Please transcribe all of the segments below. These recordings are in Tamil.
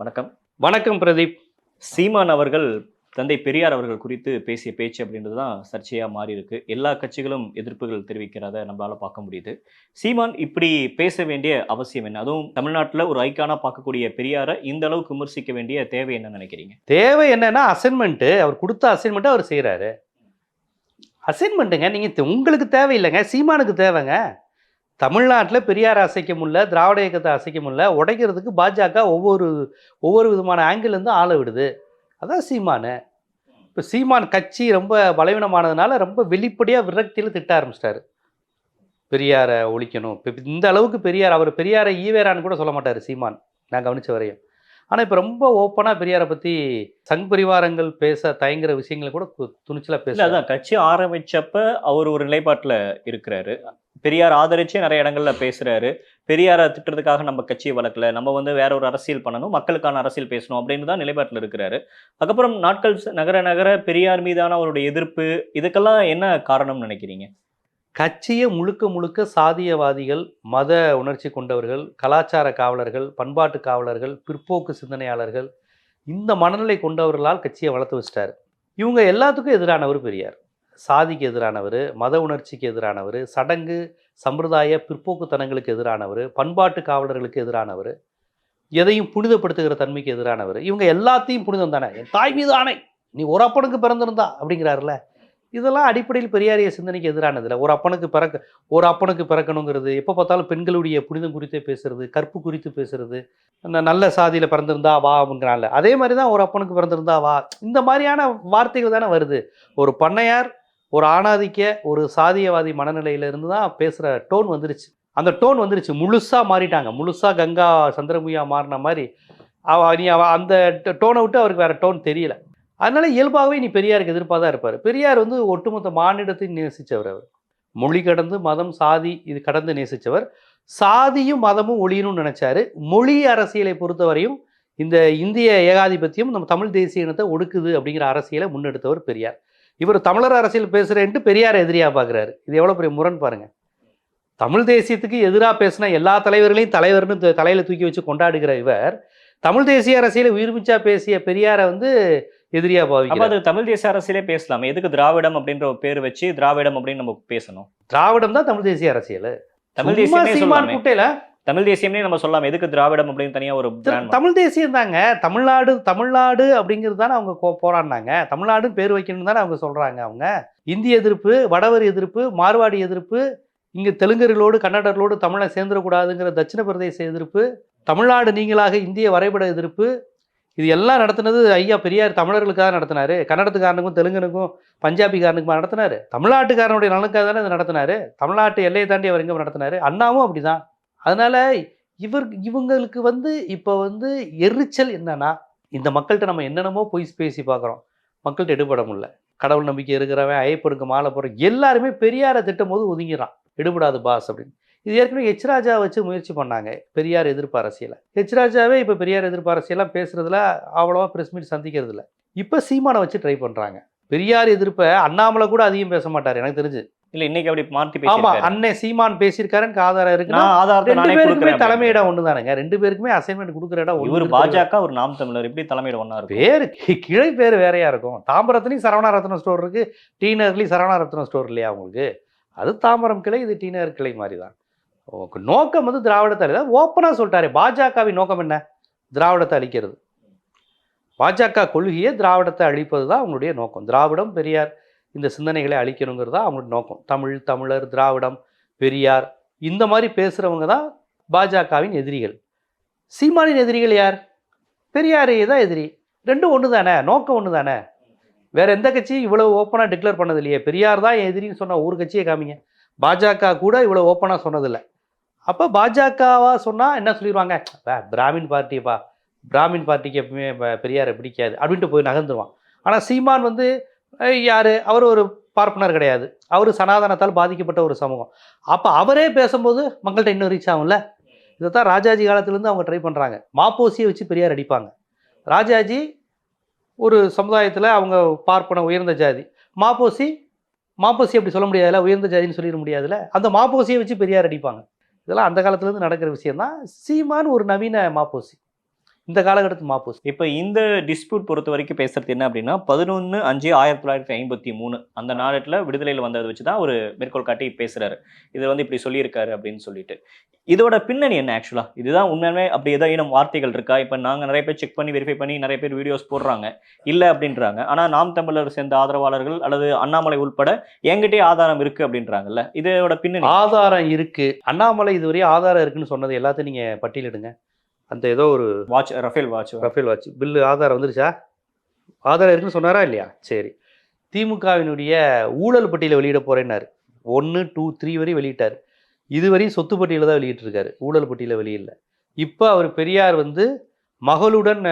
வணக்கம். வணக்கம் பிரதீப். சீமான் அவர்கள் தந்தை பெரியார் அவர்கள் குறித்து பேசிய பேச்சு அப்படின்றது தான் சர்ச்சையாக மாறி இருக்கு எல்லா கட்சிகளும் எதிர்ப்புகள் தெரிவிக்கிறத நம்மளால் பார்க்க முடியுது. சீமான் இப்படி பேச வேண்டிய அவசியம் என்ன? அதுவும் தமிழ்நாட்டில் ஒரு ஐக்கானா பார்க்கக்கூடிய பெரியாரை இந்த அளவுக்கு விமர்சிக்க வேண்டிய தேவை என்ன நினைக்கிறீங்க? தேவை என்னன்னா அசைன்மெண்ட்டு அவர் கொடுத்த அசைன்மெண்ட்டை அவர் செய்கிறாரு அசைன்மெண்ட்டுங்க நீங்கள் உங்களுக்கு தேவையில்லைங்க. சீமானுக்கு தேவைங்க. தமிழ்நாட்டில் பெரியார் அசைக்க முடியல திராவிட இயக்கத்தை அசைக்க முடியல உடைக்கிறதுக்கு பாஜக ஒவ்வொரு ஒவ்வொரு விதமான ஆங்கிள்லேருந்து ஆள விடுது. அதான் சீமானு. இப்போ சீமான் கட்சி ரொம்ப பலவீனமானதுனால ரொம்ப வெளிப்படையாக விரக்தியில் திட்ட ஆரம்பிச்சிட்டாரு. பெரியாரை ஒழிக்கணும். இப்போ இந்த அளவுக்கு பெரியார் அவர் பெரியாரை ஈவேரான்னு கூட சொல்ல மாட்டார் சீமான். நான் கவனித்த வரையும். ஆனால் இப்போ ரொம்ப ஓப்பனாக பெரியாரை பற்றி சங் பரிவாரங்கள் பேச தயங்குற விஷயங்களை கூட துணிச்சலாக பேச அதான் கட்சி ஆரம்பிச்சப்ப அவர் ஒரு நிலைப்பாட்டுல இருக்கிறாரு. பெரியார் ஆதரிச்சே நிறைய இடங்கள்ல பேசுறாரு. பெரியாரை திட்டுறதுக்காக நம்ம கட்சியை வளர்க்கல. நம்ம வந்து வேற ஒரு அரசியல் பண்ணணும் மக்களுக்கான அரசியல் பேசணும் அப்படின்னு தான் நிலைப்பாட்டுல இருக்கிறாரு. அதுக்கப்புறம் நாட்கள் நகர நகர பெரியார் மீதான அவருடைய எதிர்ப்பு இதுக்கெல்லாம் என்ன காரணம்னு நினைக்கிறீங்க? கட்சியை முழுக்க முழுக்க சாதியவாதிகள் மத உணர்ச்சி கொண்டவர்கள் கலாச்சார காவலர்கள் பண்பாட்டு காவலர்கள் பிற்போக்கு சிந்தனையாளர்கள் இந்த மனநிலை கொண்டவர்களால் கட்சியை வளர்த்து வச்சிட்டார். இவங்க எல்லாத்துக்கும் எதிரானவர் பெரியார். சாதிக்கு எதிரானவர் மத உணர்ச்சிக்கு எதிரானவர் சடங்கு சம்பிரதாய பிற்போக்குத்தனங்களுக்கு எதிரானவர் பண்பாட்டு காவலர்களுக்கு எதிரானவர் எதையும் புனிதப்படுத்துகிற தன்மைக்கு எதிரானவர். இவங்க எல்லாத்தையும் புனிதம் தானே? என் தாய் மீது ஆணை. நீ ஒரு அப்பனுக்கு பிறந்திருந்தா அப்படிங்கிறாருல இதெல்லாம் அடிப்படையில் பெரியாரிய சிந்தனைக்கு எதிரானதில்ல. ஒரு அப்பனுக்கு பிறக்க ஒரு அப்பனுக்கு பிறக்கணுங்கிறது எப்போ பார்த்தாலும் பெண்களுடைய புனிதம் குறித்தே பேசுறது கற்பு குறித்து பேசுறது நல்ல சாதியில் பிறந்திருந்தா வா அப்படிங்கிறான்ல. அதே மாதிரி தான் ஒரு அப்பனுக்கு பிறந்திருந்தா வா. இந்த மாதிரியான வார்த்தைகள் தானே வருது. ஒரு பண்ணையார் ஒரு ஆணாதிக்க ஒரு சாதியவாதி மனநிலையிலிருந்து தான் பேசுகிற டோன் வந்துருச்சு. அந்த டோன் வந்துருச்சு. முழுசாக மாறிட்டாங்க. முழுசாக கங்கா சந்திரமுயா மாறின மாதிரி அவ நீ அவ அந்த டோனை விட்டு அவருக்கு வேறு டோன் தெரியல. அதனால இயல்பாகவே நீ பெரியாருக்கு எதிர்ப்பாக தான் இருப்பார். பெரியார் வந்து ஒட்டுமொத்த மாநிலத்தை நேசித்தவர் அவர். மொழி கடந்து மதம் சாதி இது கடந்து நேசித்தவர் சாதியும் மதமும் ஒழியணும்னு நினச்சாரு. மொழி அரசியலை பொறுத்தவரையும் இந்த இந்திய ஏகாதிபத்தியம் நம்ம தமிழ் தேசிய இனத்தை ஒடுக்குது அப்படிங்கிற அரசியலை முன்னெடுத்தவர் பெரியார். இவர் தமிழர் அரசியல் பேசுகிறேன்ட்டு பெரியார் எதிரியாக பார்க்குறாரு இது எவ்வளோ பெரிய முரண் பாருங்கள் தமிழ் தேசியத்துக்கு எதிராக பேசின எல்லா தலைவர்களையும் தலைவர்னு தலையில் தூக்கி வச்சு கொண்டாடுகிற இவர். தமிழ் தேசிய அரசியலை உயிர்மிச்சா பேசிய பெரியாரை வந்து எதிரியா அப்ப பாவிக்கிறார் அது தமிழ் தேசிய அரசியலே பேசலாம். எதுக்கு திராவிடம் அப்படின்ற ஒரு பேர் வச்சு திராவிடம் அப்படின்னு நம்ம பேசணும்? திராவிடம் தான் தமிழ் தேசிய அரசியல். தமிழ் சொல்லலாமே. குட்டையில தமிழ் தேசியம்னே நம்ம சொல்லலாம். எதுக்கு திராவிடம் அப்படின்னு தனியா ஒரு தமிழ் தேசியம் தாங்க. தமிழ்நாடு தமிழ்நாடு அப்படிங்கிறது தானே அவங்க போராடினாங்க. தமிழ்நாடு பேர் வைக்கணும்னு தானே அவங்க சொல்றாங்க அவங்க. இந்திய எதிர்ப்பு வடவர் எதிர்ப்பு மார்வாடி எதிர்ப்பு இங்க தெலுங்கர்களோடு கன்னடர்களோடு தமிழை சேர்ந்துடக்கூடாதுங்கிற தட்சிண பிரதேச எதிர்ப்பு தமிழ்நாடு நீங்களாக இந்திய வரைபட எதிர்ப்பு இது எல்லாம் நடத்துனது ஐயா பெரியார் தமிழர்களுக்காக நடத்தினாரு. கன்னடத்துக்காரனுக்கும் தெலுங்கனுக்கும் பஞ்சாபிக்காரனுக்குமா நடத்தினாரு? தமிழ்நாட்டுக்காரனுடைய நலனுக்காக தானே இதை நடத்தினாரு? தமிழ்நாட்டு எல்லையை தாண்டி அவர் எங்கே நடத்தினாரு? அண்ணாவும் அப்படிதான். அதனால இவர் இவங்களுக்கு வந்து இப்போ வந்து எரிச்சல் என்னன்னா இந்த மக்கள்கிட்ட நம்ம என்னென்னமோ போய் பேசி பார்க்குறோம். மக்கள்கிட்ட எடுபட முடியல. கடவுள் நம்பிக்கை இருக்கிறவன் ஐயப்பனுக்கு மாலை போகிற எல்லாருமே பெரியாரை திட்டும் போது ஒதுங்கிறான் எடுபடாது பாஸ் அப்படின்னு. இது ஏற்கனவே எச் ராஜா வச்சு முயற்சி பண்ணாங்க பெரியார் எதிர்ப்பு அரசியலை. எச் ராஜாவே இப்போ பெரியார் எதிர்ப்பு அரசியலாம் பேசுறதுல அவ்வளோவா பிரஸ் மீட் சந்திக்கிறது இல்ல. இப்போ சீமானை வச்சு ட்ரை பண்ணுறாங்க பெரியார் எதிர்ப்பை அண்ணாமலை கூட அதிகம் பேச மாட்டார் எனக்கு தெரிஞ்சு. இல்ல இன்னைக்கு அப்படி மாத்தி ஆமா அண்ணன் சீமான் பேசியிருக்காருன்னு ஆதாரம் ஆதாரத்தை ரெண்டு பேருக்குமே தலைமையிடம் ஒன்று தானுங்க ரெண்டு பேருக்குமே அசைன்மெண்ட் கொடுக்குற இடம் ஒன்று பாஜக ஒரு நாம் தமிழர் எப்படி தலைமையிட ஒண்ணா இருக்கும். பேரு கிளை பேர் வேறையா இருக்கும். தாம்பரத்துலையும் சரவணா ரத்னம் ஸ்டோர் இருக்கு டி நகர்லையும் சரவணா ரத்னம் ஸ்டோர் இல்லையா உங்களுக்கு? அது தாம்பரம் கிளை இது டி நகர் கிளை மாதிரி தான் நோக்கம் வந்து திராவிடத்தை அழி ஓப்பனாக சொல்லிட்டாரு. பாஜகவின் நோக்கம் என்ன? திராவிடத்தை அழிக்கிறது. பாஜக கொள்கையே திராவிடத்தை அழிப்பது தான் அவங்களுடைய நோக்கம். திராவிடம் பெரியார் இந்த சிந்தனைகளை அழிக்கணுங்கிறது தான் அவங்களுடைய நோக்கம். தமிழ் தமிழர் திராவிடம் பெரியார் இந்த மாதிரி பேசுகிறவங்க தான் பாஜகவின் எதிரிகள். சீமானின் எதிரிகள் யார்? பெரியாரே தான் எதிரி. ரெண்டும் ஒன்று தானே நோக்கம் ஒன்று தானே வேறு எந்த கட்சியும் இவ்வளோ ஓப்பனாக டிக்ளேர் பண்ணது இல்லையே பெரியார் தான் எதிரின்னு சொன்ன ஒரு கட்சியை காமிங்க. பாஜக கூட இவ்வளோ ஓப்பனாக சொன்னதில்லை. அப்போ பாஜகவா சொன்னால் என்ன சொல்லிடுவாங்க பிராமின் பார்ட்டிப்பா பிராமின் பார்ட்டிக்கு எப்பவுமே பெரியாரை பிடிக்காது. அப்படின்ட்டு போய் நகர்ந்துருவான். ஆனால் சீமான் வந்து யார்? அவர் ஒரு பார்ப்பனர் கிடையாது. அவர் சனாதனத்தால் பாதிக்கப்பட்ட ஒரு சமூகம். அப்போ அவரே பேசும்போது மக்கள்கிட்ட இன்னும் ரீச் ஆகும்ல? இதைத்தான் ராஜாஜி காலத்துலேருந்து அவங்க ட்ரை பண்ணுறாங்க மாப்போசியை வச்சு பெரியார் அடிப்பாங்க. ராஜாஜி ஒரு சமுதாயத்தில் அவங்க பார்ப்பன உயர்ந்த ஜாதி. மாப்போசி மாப்போசி அப்படி சொல்ல முடியாதுல்ல? உயர்ந்த ஜாதின்னு சொல்லிட முடியாதுல்ல? அந்த மாப்போசியை வச்சு பெரியார் அடிப்பாங்க. இதெல்லாம் அந்த காலத்துலேருந்து நடக்கிற விஷயம் தான் சீமான் ஒரு நவீன மாப்போசி. இந்த காலகட்டத்து மாப்போஸ். இப்போ இந்த டிஸ்பியூட் பொறுத்த வரைக்கும் பேசுறது என்ன அப்படின்னா பதினொன்று அஞ்சு ஆயிரத்தி தொள்ளாயிரத்தி ஐம்பத்தி மூணு. அந்த நாளில் விடுதலையில் வந்ததை வச்சு தான் ஒரு மேற்கோள் காட்டி பேசுறாரு. இதை வந்து இப்படி சொல்லியிருக்காரு அப்படின்னு சொல்லிட்டு. இதோட பின்னணி என்ன ஆக்சுவலா இதுதான் உண்மையுமே அப்படி ஏதாவது வார்த்தைகள் இருக்கா? இப்போ நாங்கள் நிறைய பேர் செக் பண்ணி வெரிஃபை பண்ணி நிறைய பேர் வீடியோஸ் போடுறாங்க. இல்லை அப்படின்றாங்க. ஆனால் நாம் தமிழர் சேர்ந்த ஆதரவாளர்கள் அல்லது அண்ணாமலை உள்பட என்கிட்டயே ஆதாரம் இருக்கு அப்படின்றாங்கல்ல. இதோட பின்னணி. ஆதாரம் இருக்கு. அண்ணாமலை இதுவரையும் ஆதாரம் இருக்குன்னு சொன்னது எல்லாத்தையும் நீங்க பட்டியலிடுங்க. அந்த ஏதோ ஒரு watch Rafale watch Rafale watch bill ஆதாரம் வந்துருச்சா? ஆதாரம் இருக்குன்னு சொன்னாரா இல்லையா? சரி. திமுகவினுடைய ஊழல் பட்டியலை வெளியிட போறேன்னாரு. ஒன்று டூ த்ரீ வரை வெளியிட்டார். இதுவரையும் சொத்து பட்டியலை தான் வெளியிட்டிருக்காரு. ஊழல் பட்டியலை வெளியிடல இப்போ அவர் பெரியார் வந்து மகளுடன்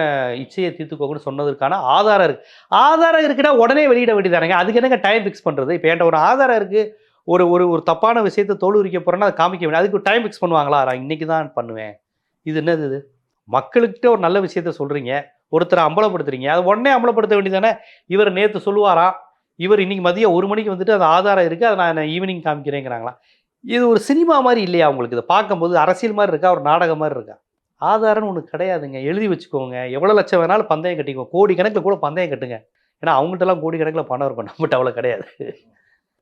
இச்சையை தீர்த்துக்கோங்கன்னு சொன்னதற்கான ஆதாரம் இருக்கு. ஆதாரம் இருக்குன்னா உடனே வெளியிட வேண்டியதானுங்க. அதுக்கு என்னங்க டைம் ஃபிக்ஸ் பண்ணுறது இப்போ என்கிட்ட ஒரு ஆதாரம் இருக்கு. ஒரு ஒரு ஒரு தப்பான விஷயத்தை தோல் உரிக்க போறேன்னா அதை காமிக்க வேண்டிய அதுக்கு டைம் ஃபிக்ஸ் பண்ணுவாங்களா? நான் இன்னைக்கு தான் பண்ணுவேன். இது என்னது இது? மக்களுக்கிட்ட ஒரு நல்ல விஷயத்த சொல்கிறீங்க ஒருத்தரை அம்பலப்படுத்துறீங்க அதை உடனே அம்பலப்படுத்த வேண்டியதானே இவர் நேற்று சொல்லுவாராம் இவர் இன்னைக்கு மதியம் ஒரு மணிக்கு வந்துட்டு அது ஆதாரம் இருக்குது அதை நான் ஈவினிங் காமிக்கிறேங்கிறாங்களா? இது ஒரு சினிமா மாதிரி இல்லையா உங்களுக்கு இதை பார்க்கும்போது? அரசியல் மாதிரி இருக்கா? ஒரு நாடகம் மாதிரி இருக்கா? ஆதாரம்னு ஒன்று கிடையாதுங்க. எழுதி வச்சுக்கோங்க. எவ்வளோ லட்சம் வேணாலும் பந்தயம் கட்டிக்கோங்க. கோடி கணக்கில் கூட பந்தயம் கட்டுங்க. ஏன்னா அவங்கள்ட்டலாம் கோடி கணக்கில் பணம் இருக்கும். நம்மகிட்ட அவ்வளோ கிடையாது.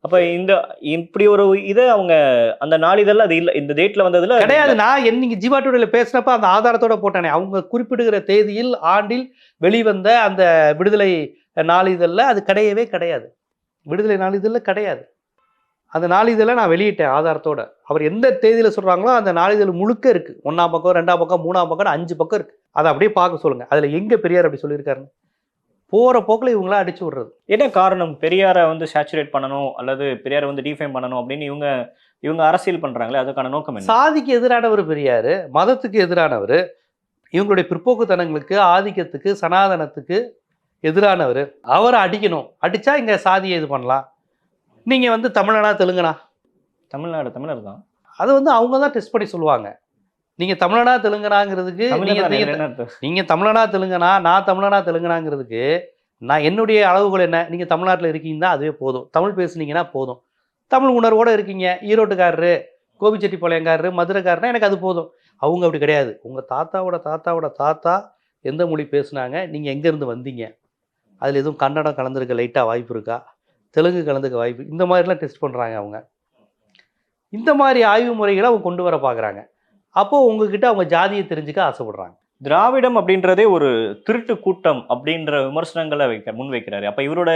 அப்ப இந்த இப்படி ஒரு இதை அவங்க அந்த நாளிதழ்ல அது இல்ல இந்த டேட்ல வந்ததுல கிடையாது. நான் என் நீங்க ஜீவா டுடேல பேசினப்ப அந்த ஆதாரத்தோட போட்டானே. அவங்க குறிப்பிடுகிற தேதியில் ஆண்டில் வெளிவந்த அந்த விடுதலை நாளிதழில் அது கிடையவே கிடையாது. விடுதலை நாளிதழில் கிடையாது. அந்த நாளிதழை நான் வெளியிட்டேன் ஆதாரத்தோட. அவர் எந்த தேதியில் சொல்கிறாங்களோ அந்த நாளிதழ் முழுக்க இருக்கு. ஒன்றாம் பக்கம் ரெண்டாம் பக்கம் மூணாம் பக்கம் அஞ்சு பக்கம் இருக்கு. அதை அப்படியே பார்க்க சொல்லுங்க. அதில் எங்கே பெரியார் அப்படி சொல்லியிருக்காருன்னு. போகிற போக்கில் இவங்களா அடிச்சு விடுறது. என்ன காரணம்? பெரியாரை வந்து சேச்சுரேட் பண்ணணும் அல்லது பெரியாரை வந்து டிஃபைன் பண்ணணும் அப்படின்னு இவங்க இவங்க அரசியல் பண்றாங்களே அதுக்கான நோக்கம் என்ன? சாதிக்கு எதிரானவர் பெரியார் மதத்துக்கு எதிரானவர் இவங்களுடைய பிற்போக்குத்தனங்களுக்கு ஆதிக்கத்துக்கு சனாதனத்துக்கு எதிரானவர். அவரை அடிக்கணும். அடிச்சா இங்க சாதியை இது பண்ணலாம். நீங்க வந்து தமிழனா தெலுங்கனா? தமிழ்நாடு தமிழர் தான் அது வந்து அவங்க தான் டெஸ்ட் பண்ணி சொல்லுவாங்க. நீங்க தமிழனா தெலுங்கனாங்கிறதுக்கு நீங்க தமிழனா தெலுங்கனா நான் தமிழனா தெலுங்கனாங்கிறதுக்கு நான் என்னுடைய அளவுகள் என்ன? நீங்க தமிழ்நாட்டில் இருக்கீங்கன்னா அதுவே போதும். தமிழ் பேசுனீங்கன்னா போதும். தமிழ் உணர்வோட இருக்கீங்க. ஈரோட்டுக்காரரு கோபிச்செட்டிப்பாளையங்காரரு மதுரைக்காரனா எனக்கு அது போதும். அவங்க அப்படி கிடையாது. உங்க தாத்தாவோட தாத்தாவோட தாத்தா எந்த மொழி பேசுனாங்க? நீங்க எங்க இருந்து வந்தீங்க? அதுல எதுவும் கன்னடம் கலந்துருக்க லைட்டா வாய்ப்பு இருக்கா? தெலுங்கு கலந்துக்க வாய்ப்பு இந்த மாதிரிலாம் டெஸ்ட் பண்றாங்க அவங்க. இந்த மாதிரி ஆய்வு முறைகளை அவங்க கொண்டு வர பார்க்குறாங்க அப்போ உங்ககிட்ட அவங்க ஜாதியை தெரிஞ்சுக்க ஆசைப்படுறாங்க. திராவிடம் அப்படின்றதே ஒரு திருட்டு கூட்டம் அப்படின்ற விமர்சனங்களை வைக்க முன் வைக்கிறாரு. அப்ப இவரோட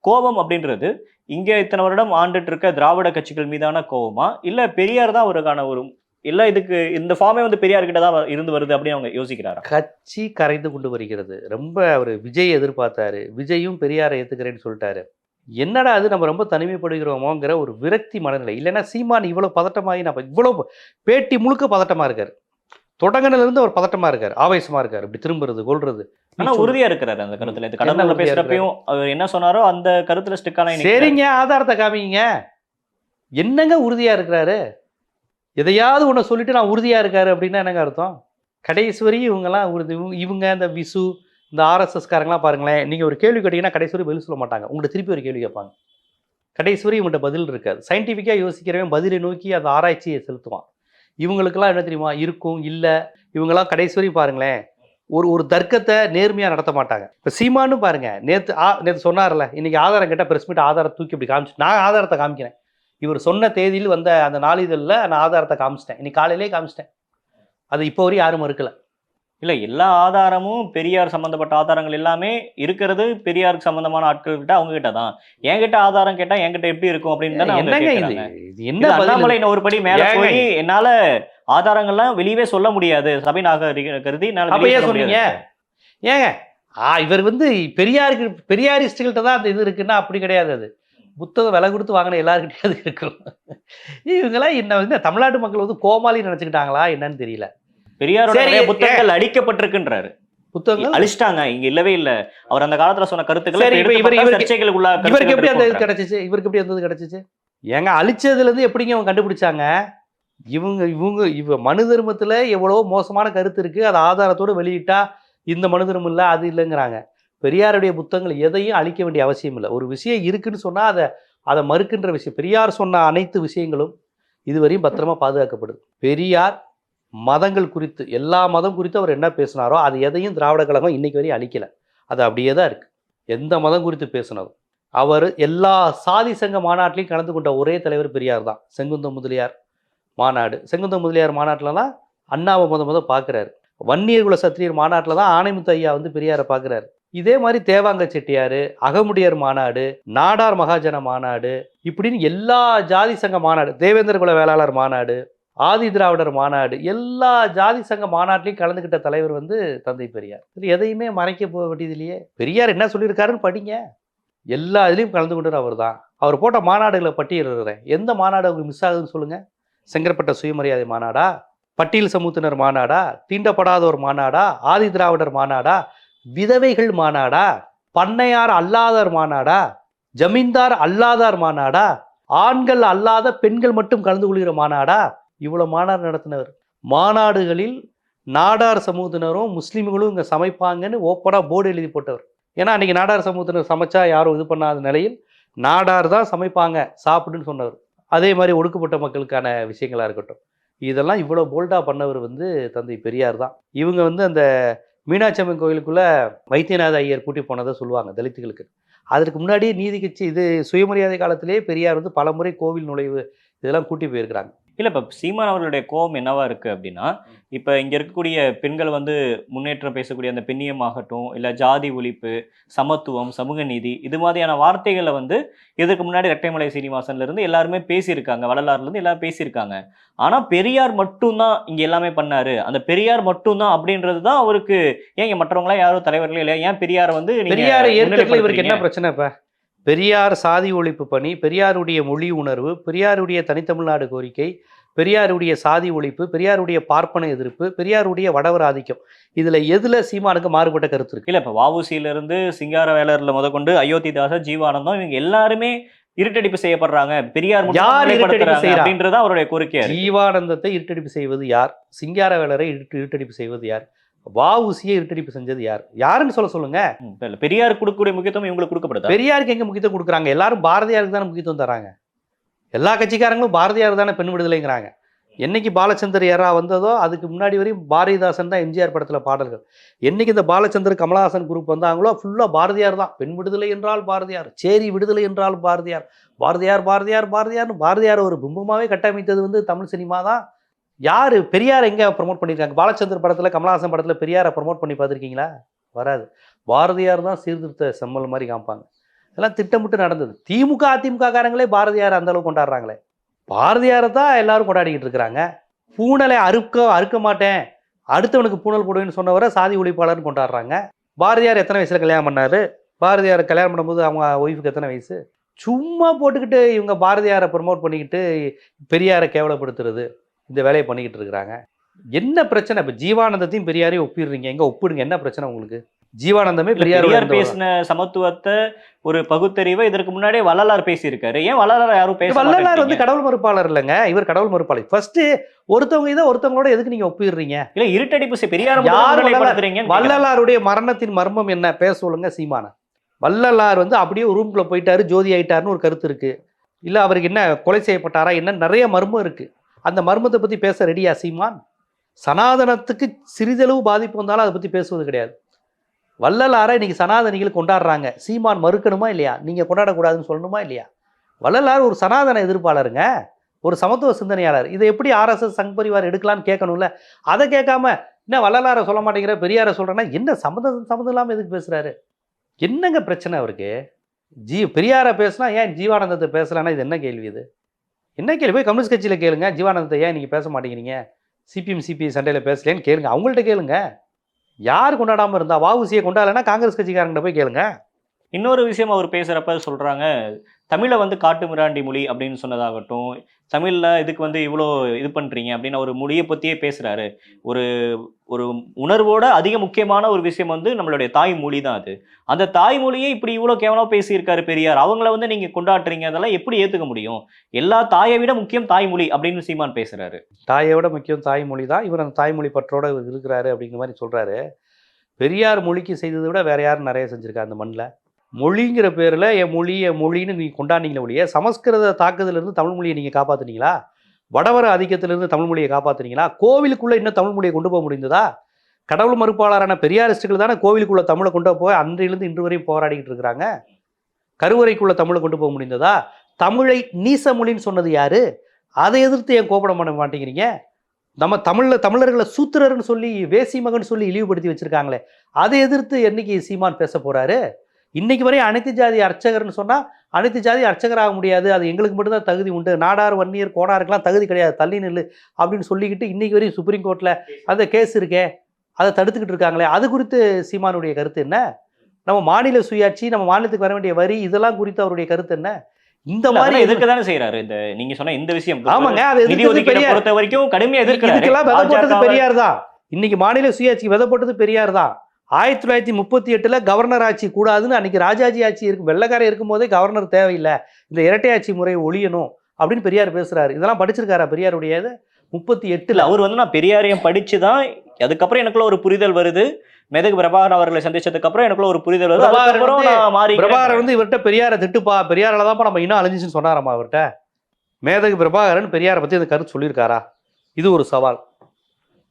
கோபம் அப்படின்றது இங்க இத்தனை வருடம் ஆண்டுட்டு இருக்க திராவிட கட்சிகள் மீதான கோபமா? இல்ல பெரியார் தான் அவருக்கான ஒரு இல்ல இதுக்கு இந்த ஃபார்மே வந்து பெரியார் கிட்ட தான் இருந்து வருது அப்படின்னு அவங்க யோசிக்கிறாரா? கட்சி கரைந்து கொண்டு வருகிறது. ரொம்ப அவர் விஜய் எதிர்பார்த்தாரு. விஜயும் பெரியாரை ஏத்துக்கிறேன்னு சொல்லிட்டாரு. என்னடா அது நம்ம ரொம்ப தனிமைப்படுகிறோமோங்கிற ஒரு விரக்தி மனநிலை. இல்லைன்னா சீமான் இவ்வளவு பதட்டமாகி நம்ம இவ்வளவு பேட்டி முழுக்க பதட்டமா இருக்காரு. தொடங்கினதுல இருந்து அவர் பதட்டமா இருக்காரு. ஆவேசமா இருக்காரு. இப்படி திரும்புறது கொள்றது ஆனா உறுதியா இருக்கிறாரு அந்த கருத்துல. இது உறுதியா பேசுறப்பையும் அவர் என்ன சொன்னாரோ அந்த கருத்துல ஸ்டிக்கான சரிங்க ஆதாரத்தை காமிங்க. என்னங்க உறுதியா இருக்கிறாரு? எதையாவது ஒன்று சொல்லிட்டு நான் உறுதியா இருக்காரு அப்படின்னா என்னங்க அர்த்தம்? கடைசி வரையும் இவங்கெல்லாம் உறுதி இவங்க- இவங்க இந்த விசு இந்த ஆர்எஸ்எஸ் காரங்களாம் பாருங்களேன் நீங்கள் ஒரு கேள்வி கேட்டீங்கன்னா கடைசி பதில் சொல்ல மாட்டாங்க. உங்கள்கிட்ட திருப்பி ஒரு கேள்வி கேட்பாங்க. கடைசி வரை இவங்கள்ட்ட பதில் இருக்காது. சயின்டிஃபிக்காக யோசிக்கிறவன் பதிலை நோக்கி அந்த ஆராய்ச்சியை செலுத்துவான். இவங்களுக்கெல்லாம் என்ன தெரியுமா? இருக்கும் இல்லை. இவங்கெல்லாம் கடைசி வரையும் பாருங்களேன் ஒரு ஒரு தர்க்கத்தை நேர்மையாக நடத்த மாட்டாங்க. இப்போ சீமானு பாருங்க நேற்று ஆ நேற்று சொன்னார்ல இன்னைக்கு ஆதாரம் கேட்டால் பிரஸ் மீட் ஆதாரம் தூக்கி இப்படி காமிச்சு நான் ஆதாரத்தை காமிக்கிறேன். இவர் சொன்ன தேதியில் வந்த அந்த நாளிதழில் நான் ஆதாரத்தை காமிச்சிட்டேன். இன்னைக்கு காலையிலே காமிச்சிட்டேன். அது இப்போ வரையும் யாரும் மறுக்கலை. இல்ல எல்லா ஆதாரமும் பெரியார் சம்பந்தப்பட்ட ஆதாரங்கள் எல்லாமே இருக்கிறது பெரியாருக்கு சம்பந்தமான ஆட்கள் கிட்ட அவங்க கிட்ட தான் என்கிட்ட ஆதாரம் கேட்டா என்கிட்ட எப்படி இருக்கும் அப்படின்னு தானே என்ன அண்ணாமலை இன்னும் ஒரு படி மேல போய் என்னால ஆதாரங்கள்லாம் வெளியவே சொல்ல முடியாது. சபை நாகரிக கருதி சொல்ல சொன்னீங்க. ஏங்க ஆ இவர் வந்து பெரியாருக்கு பெரியாரிஸ்டுகள்கிட்ட தான் அந்த இது இருக்குன்னா அப்படி கிடையாது அது. புத்தகம் விலை கொடுத்து வாங்கின எல்லாருக்கிட்டையும் அது இருக்கும். இவங்கெல்லாம் என்ன வந்து தமிழ்நாட்டு மக்கள் வந்து கோமாளி நினைச்சுக்கிட்டாங்களா என்னன்னு தெரியல. பெரியாரோட சரி, நிறைய புத்தகங்கள் அடிக்கப்பட்டிருக்குன்றாரு. புத்தகங்கள்? அழிச்சிட்டாங்க இங்க இல்லவே இல்ல. அவர் அந்த காலத்துல சொன்ன கருத்துக்களை சர்ச்சைகளுக்குள்ள இவருக்கு எப்படி அந்த கிடைச்சிச்சு? இவருக்கு எப்படி அந்த கிடைச்சிச்சு? ஏங்க அழிச்சதுல இருந்து எப்படிங்க அவங்க கண்டுபிடிச்சாங்க? இவங்க இவங்க இவ மனு தர்மத்துல எவ்வளவோ மோசமான கருத்து இருக்கு. அதை ஆதாரத்தோட வெளியிட்டா இந்த மனு தர்மம் இல்லை அது இல்லைங்கிறாங்க. பெரியாருடைய புத்தகங்கள் எதையும் அழிக்க வேண்டிய அவசியம் இல்லை. ஒரு விஷயம் இருக்குன்னு சொன்னா அதை அதை மறுக்கின்ற விஷயம். பெரியார் சொன்ன அனைத்து விஷயங்களும் இதுவரையும் பத்திரமா பாதுகாக்கப்படுது. பெரியார் மதங்கள் குறித்து எல்லா மதம் குறித்து அவர் என்ன பேசினாரோ அது எதையும் திராவிட கழகம் இன்னைக்கு வரையும் அழிக்கலை. அது அப்படியே தான் இருக்குது எந்த மதம் குறித்து பேசினதும் அவர் எல்லா சாதி சங்க மாநாட்டிலையும் கலந்து கொண்ட ஒரே தலைவர் பெரியார் தான். செங்குந்த முதலியார் மாநாடு. செங்குந்த முதலியார் மாநாட்டிலலாம் அண்ணாவை முத முத பார்க்குறாரு. வன்னியர் குல சத்திரியர் மாநாட்டில் தான் ஆணைமுத்து ஐயா வந்து பெரியாரை பார்க்குறாரு. இதே மாதிரி தேவாங்க செட்டியார் அகமுடியர் மாநாடு நாடார் மகாஜன மாநாடு இப்படின்னு எல்லா ஜாதி சங்க மாநாடு தேவேந்திர குல வேளாளர் மாநாடு ஆதி திராவிடர் மாநாடு எல்லா ஜாதி சங்க மாநாட்டிலையும் கலந்துக்கிட்ட தலைவர் வந்து தந்தை பெரியார். எதையுமே மறைக்க போக வேண்டியதில்லையே. பெரியார் என்ன சொல்லியிருக்காருன்னு படிங்க. எல்லா இதுலேயும் கலந்து கொண்டு அவர் தான் அவர் போட்ட மாநாடுகளை பட்டியலிடுறேன். எந்த மாநாடு உங்களுக்கு மிஸ் ஆகுதுன்னு சொல்லுங்கள் செங்கற்பட்ட சுயமரியாதை மாநாடா? பட்டியல் சமூகத்தினர் மாநாடா? தீண்டப்படாதோர் மாநாடா? ஆதி திராவிடர் மாநாடா? விதவைகள் மாநாடா? பண்ணையார் அல்லாதார் மாநாடா? ஜமீன்தார் அல்லாதார் மாநாடா? ஆண்கள் அல்லாத பெண்கள் மட்டும் கலந்து கொள்கிற மாநாடா? இவ்வளோ மாநாடு நடத்தினவர். மாநாடுகளில் நாடார் சமூகத்தினரும் முஸ்லீம்களும் இங்கே சமைப்பாங்கன்னு ஓப்பனாக போர்டு எழுதி போட்டவர். ஏன்னா அன்றைக்கி நாடார் சமூகத்தினர் சமைச்சா யாரும் இது பண்ணாத நிலையில் நாடார் தான் சமைப்பாங்க சாப்பிடுன்னு சொன்னவர். அதே மாதிரி ஒடுக்கப்பட்ட மக்களுக்கான விஷயங்களாக இருக்கட்டும். இதெல்லாம் இவ்வளோ போல்டாக பண்ணவர் வந்து தந்தை பெரியார் தான். இவங்க வந்து அந்த மீனாட்சி அம்மன் கோயிலுக்குள்ளே வைத்தியநாத ஐயர் கூட்டி போனதை சொல்லுவாங்க தலித்துகளுக்கு. அதற்கு முன்னாடியே நீதி கட்சி இது சுயமரியாதை காலத்திலேயே பெரியார் வந்து பலமுறை கோவில் நுழைவு இதெல்லாம் கூட்டி போயிருக்கிறாங்க. இல்ல இப்ப சீமான் அவர்களுடைய கோபம் என்னவா இருக்கு அப்படின்னா இப்ப இங்க இருக்கக்கூடிய பெண்கள் வந்து முன்னேற்றம் பேசக்கூடிய அந்த பெண்ணியம் ஆகட்டும் இல்ல ஜாதி ஒழிப்பு சமத்துவம் சமூக நீதி இது மாதிரியான வார்த்தைகளை வந்து இதற்கு முன்னாடி ரெட்டைமலை சீனிவாசன்ல இருந்து எல்லாருமே பேசியிருக்காங்க வள்ளலார்ல இருந்து எல்லாரும் பேசியிருக்காங்க. ஆனா பெரியார் மட்டும்தான் இங்க எல்லாமே பண்ணாரு. அந்த பெரியார் மட்டும்தான் அப்படின்றது தான் அவருக்கு ஏன் இங்க மற்றவங்களாம் யாரும் தலைவர்களே இல்லையா? ஏன் பெரியார் வந்து பெரியாரை இவருக்கு என்ன? பிரச்சனை இப்ப? பெரியார் சாதி ஒழிப்பு பணி பெரியாருடைய மொழி உணர்வு பெரியாருடைய தனித்தமிழ்நாடு கோரிக்கை பெரியாருடைய சாதி ஒழிப்பு பெரியாருடைய பார்ப்பன எதிர்ப்பு பெரியாருடைய வடவர் ஆதிக்கம். இதுல எதுல சீமானுக்கு மாறுபட்ட கருத்து இருக்கு? இல்ல இப்ப வஉசியில இருந்து சிங்கார வேலர்ல முதற்கொண்டு அயோத்திதாசர் ஜீவானந்தம் இவங்க எல்லாருமே இருட்டடிப்பு செய்யப்படுறாங்க. பெரியார் யார் இருட்டடிப்பு முன்னிலைப்படுத்துறாங்க செய்றா? அப்படின்றது அவருடைய இருக்கு. ஜீவானந்தத்தை இருட்டடிப்பு செய்வது யார்? சிங்காரவேலரை இருட்டு இருட்டடிப்பு செய்வது யார்? வஉசியை இருட்டடிப்பு செஞ்சது யார்? யாருன்னு சொல்ல சொல்லுங்க. பெரியார் கொடுக்கக்கூடிய முக்கியத்துவம் இவங்களுக்கு கொடுக்கப்படுதா? பெரியாருக்கு எங்க முக்கியத்துவம் கொடுக்குறாங்க? எல்லாரும் பாரதியாருக்கு தானே முக்கியத்துவம் தராங்க. எல்லா கட்சிக்காரங்களும் பாரதியார் தானே பெண் விடுதலைங்கிறாங்க. என்னைக்கு பாலச்சந்தர் ஏரா வந்ததோ அதுக்கு முன்னாடி வரையும் பாரதிதாசன் தான் எம்ஜிஆர் படத்துல பாடல்கள். என்னைக்கு இந்த பாலச்சந்தர் கமலஹாசன் குரூப் வந்தாங்களோ ஃபுல்லா பாரதியார் தான். பெண் விடுதலை என்றால் பாரதியார் சேரி விடுதலை என்றால் பாரதியார். பாரதியார் பாரதியார் பாரதியார்னு பாரதியார் ஒரு பிம்பமாவே கட்டமைத்தது வந்து தமிழ் சினிமா தான். யார் பெரியார் எங்கே ப்ரமோட் பண்ணியிருக்காங்க பாலச்சந்தர் படத்தில் கமலஹாசன் படத்தில் பெரியாரை ப்ரமோட் பண்ணி பார்த்துருக்கீங்களா? வராது. பாரதியார் தான் சீர்திருத்த செம்மல் மாதிரி காமிப்பாங்க. இதெல்லாம் திட்டமிட்டு நடந்தது. திமுக அதிமுக காரங்களே பாரதியார் அந்த கொண்டாடுறாங்களே. பாரதியாரை தான் எல்லாரும் கொண்டாடிக்கிட்டு இருக்கிறாங்க. பூனலை அறுக்க அறுக்க மாட்டேன். அடுத்தவனுக்கு பூனல் போடுவேன்னு சொன்னவரை சாதி ஒழிப்பாளர்னு கொண்டாடுறாங்க. பாரதியார் எத்தனை வயசில் கல்யாணம் பண்ணாரு? பாரதியார் கல்யாணம் பண்ணும்போது அவங்க ஒய்ஃபுக்கு எத்தனை வயசு? சும்மா போட்டுக்கிட்டு இவங்க பாரதியாரை ப்ரமோட் பண்ணிக்கிட்டு பெரியாரை கேவலப்படுத்துறது. இந்த வேலையை பண்ணிக்கிட்டு இருக்கிறாங்க. என்ன பிரச்சனை? இப்போ ஜீவானந்தத்தையும் பெரியாரையும் ஒப்பிடுறீங்க. எங்க ஒப்பிடுங்க. என்ன பிரச்சனை உங்களுக்கு? ஜீவானந்தமே பெரியார் பேசின சமத்துவத்தை ஒரு பகுத்தறிவை இதற்கு முன்னாடியே வள்ளலார் பேசியிருக்காரு. ஏன் வள்ளலார் யாரும் பேச வள்ளலார் வந்து? கடவுள் மறுப்பாளர் இல்லைங்க. இவர் கடவுள் மறுப்பாளர். ஃபர்ஸ்ட் ஒருத்தவங்க இதை ஒருத்தவங்களோட எதுக்கு நீங்க ஒப்பிடுறீங்க? இல்ல இருட்டடிப்பு பெரியார் யார் யார் வள்ளலார்? நிலைப்படுத்துறீங்கன்னு கேக்குறேன். வள்ளலாருடைய மரணத்தின் மர்மம் என்ன? பேச சொல்லுங்க சீமான. வள்ளலார் வந்து அப்படியே ரூம்குள்ள போயிட்டாரு. ஜோதி ஆயிட்டாருன்னு ஒரு கருத்து இருக்கு. இல்ல அவருக்கு என்ன கொலை செய்யப்பட்டாரா? என்ன நிறைய மர்மம் இருக்கு. அந்த மர்மத்தை பற்றி பேச ரெடியா சீமான்? சனாதனத்துக்கு சிறிதளவு பாதிப்பு வந்தாலும் அதை பற்றி பேசுவது கிடையாது. வள்ளலாரை இன்னைக்கு சனாதனிகள் கொண்டாடுறாங்க. சீமான் மறுக்கணுமா இல்லையா? நீங்கள் கொண்டாடக்கூடாதுன்னு சொல்லணுமா இல்லையா? வள்ளலார் ஒரு சனாதன எதிர்ப்பாளருங்க. ஒரு சமத்துவ சிந்தனையாளர். இதை எப்படி ஆர்எஸ்எஸ் சங் பரிவார் எடுக்கலாம்னு கேட்கணும்ல? அதை கேட்காம என்ன வள்ளலாரை சொல்ல மாட்டேங்கிற பெரியாரை சொல்கிறேன்னா என்ன சம்மந்தம் சம்மந்தம் இல்லாமல் எதுக்கு பேசுகிறாரு என்னங்க பிரச்சனை அவருக்கு? ஜீ பெரியாரை பேசுனா ஏன் ஜீவானந்தத்தை பேசலைன்னா இது என்ன கேள்வி இது? என்ன கேள்வி போய் கம்யூனிஸ்ட் கட்சியில் கேளுங்க. ஜீவானந்தத்தை ஏன் நீங்கள் பேச மாட்டேங்கிறீங்க? சிபிஎம் சிபிஐ சண்டையில் பேசலேன்னு கேளுங்க. அவங்கள்ட்ட கேளுங்க. யார் கொண்டாடாமல் இருந்தா வாவுசியை கொண்டாடலைன்னா காங்கிரஸ் கட்சிக்காரங்கிட்ட போய் கேளுங்க. இன்னொரு விஷயம் அவர் பேசுகிறப்ப சொல்கிறாங்க தமிழை வந்து காட்டு மிராண்டி மொழி அப்படின்னு சொன்னதாகட்டும் தமிழில் இதுக்கு வந்து இவ்வளோ இது பண்ணுறீங்க அப்படின்னு ஒரு மொழியை பற்றியே பேசுகிறாரு ஒரு ஒரு உணர்வோட அதிக முக்கியமான ஒரு விஷயம் வந்து நம்மளுடைய தாய்மொழி தான் அது. அந்த தாய்மொழியை இப்படி இவ்வளோ கேவலம் பேசியிருக்காரு பெரியார். அவங்கள வந்து நீங்கள் கொண்டாடுறீங்க அதெல்லாம் எப்படி ஏற்றுக்க முடியும்? எல்லா தாயை விட முக்கியம் தாய்மொழி அப்படின்னு சீமான் பேசுகிறாரு தாயை விட முக்கியம் தாய்மொழி தான். இவர் அந்த தாய்மொழி பற்றோட இவர் இருக்கிறாரு அப்படிங்கிற மாதிரி சொல்கிறாரு பெரியார் மொழிக்கு செய்ததை விட வேற யாரும் நிறைய செஞ்சிருக்கா அந்த மண்ணில். மொழிங்கிற பேரில் என் மொழி என் மொழின்னு நீங்கள் கொண்டாடினீங்களே ஒழிய சமஸ்கிருத தாக்குதலிருந்து தமிழ் மொழியை நீங்கள் காப்பாற்றுனீங்களா வடவர ஆதிக்கத்திலிருந்து தமிழ் மொழியை காப்பாற்றுனீங்களா கோவிலுக்குள்ளே இன்னும் தமிழ் மொழியை கொண்டு போக முடிந்ததா? கடவுள் மறுப்பாளரான பெரியாரிஸ்டுகள் தானே கோவிலுக்குள்ளே தமிழை கொண்டு போய் அன்றையிலிருந்து இன்று வரையும் போராடிக்கிட்டு இருக்கிறாங்க. கருவறைக்குள்ளே தமிழை கொண்டு போக முடிந்ததா? தமிழை நீச மொழின்னு சொன்னது யாரு? அதை எதிர்த்து ஏன் கோபடம் பண்ண மாட்டேங்கிறீங்க? நம்ம தமிழில் தமிழர்களை சூத்திரர்னு சொல்லி வேசி மகன் சொல்லி இழிவுபடுத்தி வச்சிருக்காங்களே அதை எதிர்த்து என்னைக்கு சீமான் பேச போகிறாரு இன்னைக்கு வரையும் அனைத்து ஜாதி அர்ச்சகர்னு சொன்னா அனைத்து ஜாதி அர்ச்சகர் ஆக முடியாது. அது எங்களுக்கு மட்டும்தான் தகுதி உண்டு. நாடார் வன்னியர் கோடாருக்கெல்லாம் தகுதி கிடையாது. தள்ளி நில்லு அப்படின்னு சொல்லிக்கிட்டு இன்னைக்கு வரையும் சுப்ரீம் கோர்ட்ல அந்த கேஸ் இருக்கே. அதை தடுத்துக்கிட்டு இருக்காங்களே. அது குறித்து சீமானுடைய கருத்து என்ன? நம்ம மாநில சுயாட்சி நம்ம மாநிலத்துக்கு வர வேண்டிய வரி இதெல்லாம் குறித்து அவருடைய கருத்து என்ன? இந்த மாதிரி எதிர்க்க தானே செய்யறாரு இந்த நீங்க சொன்ன இந்த விஷயம் ஆமாங்க அது நிதி ஒதுக்கீடு பொறுத்த வரைக்கும் கடுமையா எதிர்க்கிறாரு. பெரியார் தான். இன்னைக்கு மாநில சுயாட்சி விதை போட்டது பெரியார் தான். ஆயிரத்தி தொள்ளாயிரத்தி முப்பத்தி எட்டுல கவர்னர் ஆட்சி கூடாதுன்னு அன்னைக்கு ராஜாஜி ஆட்சி இருக்கு வெள்ளக்காரன் இருக்கும்போதே கவர்னர் தேவையில்லை. இந்த இரட்டை ஆட்சி முறை ஒழியணும் அப்படின்னு பெரியார் பேசுறாரு. இதெல்லாம் படிச்சிருக்காரா பெரியாருடைய முப்பத்தி எட்டுல. அவர் வந்து நான் பெரியாரையும் படிச்சுதான் அதுக்கப்புறம் எனக்குள்ள ஒரு புரிதல் வருது. மெதகு பிரபாகர் அவர்களை சந்திச்சதுக்கு அப்புறம் எனக்குள்ள ஒரு புரிதல் வருது. பிரபாகர் அதுக்கப்புறம் நான் மாறி பிரபாகரன் வந்து இவர்கிட்ட பெரியாரை திட்டுப்பா பெரியாரால தான்ப்பா நம்ம இன்னும் அழிஞ்சிச்சுன்னு சொன்னாராமா அவர்கிட்ட. மேதகு பிரபாகரன் பெரியாரை பத்தி அந்த கருத்து சொல்லியிருக்காரா? இது ஒரு சவால்.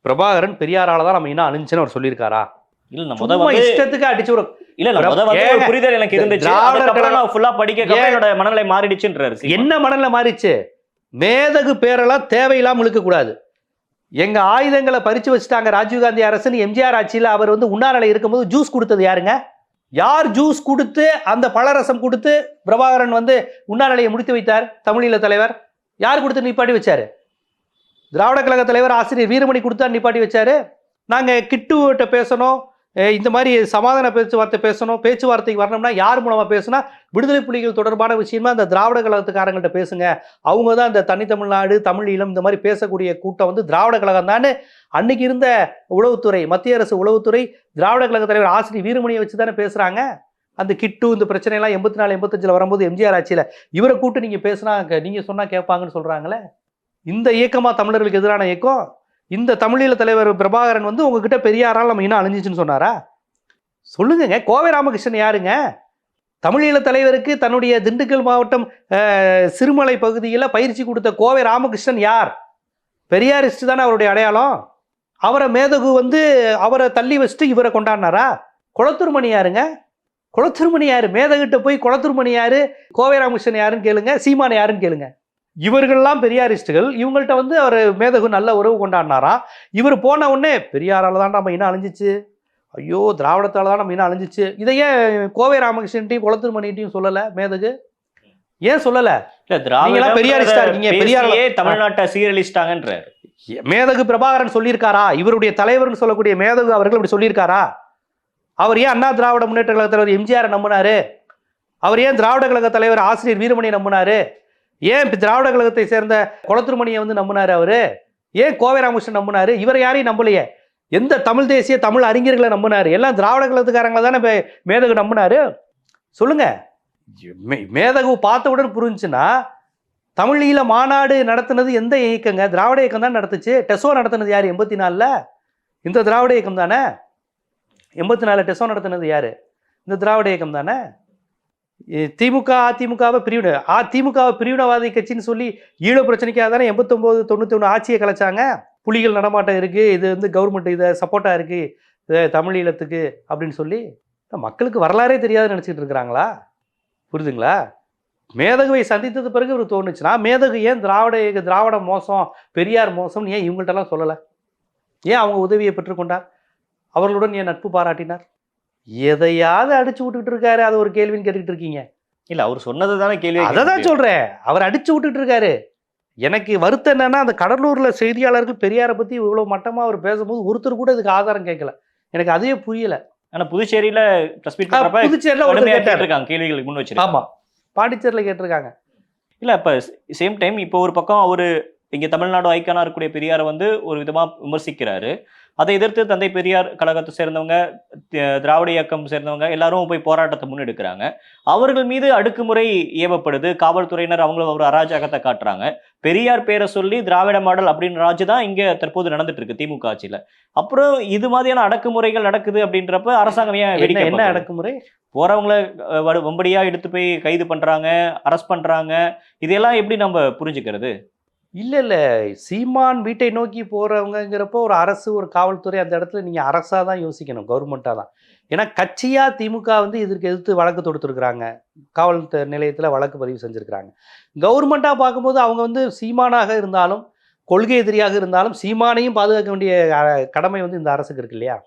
பிரபாகரன் பெரியாரால தான் நம்ம இன்னும் அழிஞ்சுன்னு அவர் சொல்லியிருக்காரா? இல்ல நான் முத சும்மா வந்து இஷ்டத்துக்கு அடிச்சு ஒரு இல்ல இல்ல முத வந்து ஒரு ஏங்க, புரிதல் எனக்கு இருந்துச்சு. திராவிடர் அதுக்கப்புறம் கழகம் நான் ஃபுல்லா படிக்க? என்னோட மனநிலை மாறிடுச்சுன்றாரு. என்ன மணல்ல மாறிச்சு? மேதகு பேரெல்லாம் தேவையில்லாம இழுக்க கூடாது எங்க ஆயுதங்களை பறிச்சு வச்சுட்டாங்க ராஜீவ்காந்தி அரசுன்னு எம்ஜிஆர் ஆட்சியில அவர் வந்து உண்ணாநிலை இருக்கும்போது ஜூஸ் கொடுத்தது யாருங்க? யார் ஜூஸ் கொடுத்து அந்த பழரசம் கொடுத்து பிரபாகரன் வந்து உண்ணாநிலையை முடித்து வைத்தார்? தமிழீழ தலைவர். யார் கொடுத்து நிப்பாட்டி வச்சாரு? திராவிட கழக தலைவர் ஆசிரியர் வீரமணி கொடுத்தா நிப்பாட்டி வச்சாரு? நாங்க கிட்டுகிட்ட பேசணும். இந்த மாதிரி சமாதான பேச்சுவார்த்தை பேசணும். பேச்சுவார்த்தைக்கு வரணும்னா யார் மூலமாக பேசுனா விடுதலை புலிகள் தொடர்பான விஷயமா அந்த திராவிட கழகத்துக்காரங்கள்ட்ட பேசுங்க. அவங்க தான் இந்த தனித்தமிழ்நாடு தமிழ் ஈழம் இந்த மாதிரி பேசக்கூடிய கூட்டம் வந்து திராவிட கழகம் தானே. அன்னைக்கு இருந்த உளவுத்துறை மத்திய அரசு உளவுத்துறை திராவிட கழக தலைவர் ஆசிரியர் வீரமணியை வச்சு தானே பேசுகிறாங்க அந்த கிட்டு இந்த பிரச்சனையெல்லாம் எண்பத்தி நாலு எண்பத்தஞ்சில் வரும்போது எம்ஜிஆர் ஆட்சியில் இவரை கூட்டு நீங்கள் பேசுனா நீங்கள் சொன்னால் கேட்பாங்கன்னு சொல்கிறாங்களே இந்த இயக்கமாக தமிழர்களுக்கு எதிரான இயக்கம்? இந்த தமிழீழ தலைவர் பிரபாகரன் வந்து உங்ககிட்ட பெரியாரால் நம்ம இன்னும் அழிஞ்சிச்சுன்னு சொன்னாரா? சொல்லுங்கங்க கோவை ராமகிருஷ்ணன் யாருங்க? தமிழீழ தலைவருக்கு தன்னுடைய திண்டுக்கல் மாவட்டம் சிறுமலை பகுதியில் பயிற்சி கொடுத்த கோவை ராமகிருஷ்ணன் யார்? பெரியாரிஸ்ட் தானே அவருடைய அடையாளம். அவரை மேதகு வந்து அவரை தள்ளி வச்சுட்டு இவரை கொண்டாடினாரா? குளத்தூர்மணி யாருங்க? குளத்தூர்மணி யாரு? மேதகிட்ட போய் குளத்தூர்மணி யாரு? கோவை ராமகிருஷ்ணன் யாருன்னு கேளுங்க சீமான் யாருன்னு கேளுங்க. இவர்கள்லாம் பெரியாரிஸ்டுகள் இவங்கள்ட்ட வந்து அவர் மேதகு நல்ல உறவு கொண்டாடினாரா? இவர் போன உடனே பெரியாரால தான் நம்ம இன்னும் அழிஞ்சிச்சு. ஐயோ திராவிடத்தால தான் நம்ம இன்னும் அழிஞ்சிச்சு. இதை ஏன் கோவை ராமகிருஷ்ணன்ட்டையும் குளத்தூர்மணிட்டையும் சொல்லலை மேதகு? ஏன் சொல்லலை? இல்ல திராவிட பெரியாரிஸ்டா இருக்கீங்க, பெரியார் தமிழ்நாட்டை சீரழிச்சிட்டாங்கன்றாரு. மேதகு பிரபாகரன் சொல்லியிருக்காரா? இவருடைய தலைவர்னு சொல்லக்கூடிய மேதகு அவர்கள் இப்படி சொல்லியிருக்காரா? அவர் ஏன் அண்ணா திராவிட முன்னேற்ற கழக தலைவர் எம்ஜிஆர் நம்பினாரு? அவர் ஏன் திராவிட கழக தலைவர் ஆசிரியர் வீரமணி நம்பினாரு? ஏன் இப்போ திராவிட கழகத்தை சேர்ந்த குளத்துருமணியை வந்து நம்பினார் அவர்? ஏன் கோவை ராமகிருஷ்ணன் நம்பினார்? இவர் யாரையும் நம்பலையே. எந்த தமிழ் தேசிய தமிழ் அறிஞர்களை நம்பினாரு? எல்லாம் திராவிட கழகத்துக்காரங்களை தானே இப்போ மேதகு நம்பினார்? சொல்லுங்க. மே- மேதகு பார்த்தவுடன் புரிஞ்சுன்னா தமிழீழ மாநாடு நடத்தினது எந்த இயக்கங்க? திராவிட இயக்கம் தான் நடத்துச்சு. டெசோ நடத்தினது யார்? எண்பத்தி நாலில் இந்த திராவிட இயக்கம் தானே? எண்பத்தி நாலு டெசோ நடத்தினது யார்? இந்த திராவிட இயக்கம் தானே? திமுக அதிமுகவை பிரிவினை அதிமுகவை பிரிவினவாதி கட்சின்னு சொல்லி ஈழ பிரச்சனைக்காக தானே எண்பத்தொம்போது தொண்ணூற்றி ஒன்று ஆட்சியை கலைச்சாங்க. புலிகள் நடமாட்டம் இருக்குது இது வந்து கவர்மெண்ட் இதை சப்போர்ட்டாக இருக்குது இதை தமிழீழத்துக்கு அப்படின்னு சொல்லி மக்களுக்கு வரலாறே தெரியாதுன்னு நினச்சிட்டு இருக்கிறாங்களா? புரிதுங்களா மேதகுவை சந்தித்தது பிறகு இவர் தோணுச்சுன்னா மேதகு ஏன் திராவிட திராவிட மோசம் பெரியார் மோசம்னு ஏன் இவங்கள்ட்டலாம் சொல்லலை? ஏன் அவங்க உதவியை பெற்றுக்கொண்டார்? அவர்களுடன் ஏன் நட்பு பாராட்டினார்? எதையாவது அடிச்சு விட்டுக்கிட்டு இருக்காரு. அது ஒரு கேள்வின்னு கேட்டுக்கிட்டு இருக்கீங்க. இல்ல அவர் சொன்னது தானே கேள்வி அதை தான் சொல்றேன். அவர் அடிச்சு விட்டுட்டு இருக்காரு. எனக்கு வருத்தம் என்னன்னா அந்த கடலூர்ல செய்தியாளர்கள் பெரியாரை பத்தி இவ்வளவு மட்டமா அவர் பேசும்போது ஒருத்தர் கூட இதுக்கு ஆதாரம் கேட்கல. எனக்கு அதுவே புரியல. ஆனா புதுச்சேரியில புதுச்சேரியில கேட்டார். கேட்டிருக்காங்க கேள்விகளுக்கு முன் வச்சிருக்காங்க ஆமா. பாண்டிச்சேரியில கேட்டிருக்காங்க. இல்ல இப்ப சேம் டைம் இப்போ ஒரு பக்கம் அவரு இங்க தமிழ்நாடு ஐக்கானா இருக்கக்கூடிய பெரியாரை வந்து ஒரு விதமா விமர்சிக்கிறாரு. அதை எதிர்த்து தந்தை பெரியார் கழகத்தை சேர்ந்தவங்க திராவிட இயக்கம் சேர்ந்தவங்க எல்லாரும் போய் போராட்டத்தை முன்னெடுக்கிறாங்க. அவர்கள் மீது அடக்குமுறை ஏவப்படுது. காவல்துறையினர் அவங்களும் ஒரு அராஜகத்தை காட்டுறாங்க. பெரியார் பேரை சொல்லி திராவிட மாடல் அப்படின்னு ராஜு தான் இங்க தற்போது நடந்துட்டு இருக்கு திமுக ஆட்சியில. அப்புறம் இது மாதிரியான அடக்குமுறைகள் நடக்குது அப்படின்றப்ப அரசாங்கம் ஏன் என்ன? அடக்குமுறை? போறவங்கள வம்படியா எடுத்து போய் கைது பண்றாங்க அரெஸ்ட் பண்றாங்க. இதெல்லாம் எப்படி நம்ம புரிஞ்சுக்கிறது? இல்லை இல்லை. சீமான் வீட்டை நோக்கி போகிறவங்கங்கிறப்போ ஒரு அரசு ஒரு காவல்துறை அந்த இடத்துல நீங்கள் அரசாக தான் யோசிக்கணும் கவர்மெண்ட்டாக தான். ஏன்னா கட்சியாக திமுக வந்து இதற்கு எதிர்த்து வழக்கு தொடுத்துருக்குறாங்க. காவல் நிலையத்தில் வழக்கு பதிவு செஞ்சுருக்கிறாங்க. கவர்மெண்ட்டாக பார்க்கும்போது அவங்க வந்து சீமானாக இருந்தாலும் கொள்கை எதிரியாக இருந்தாலும் சீமானையும் பாதுகாக்க வேண்டிய கடமை வந்து இந்த அரசுக்கு இருக்கு இல்லையா?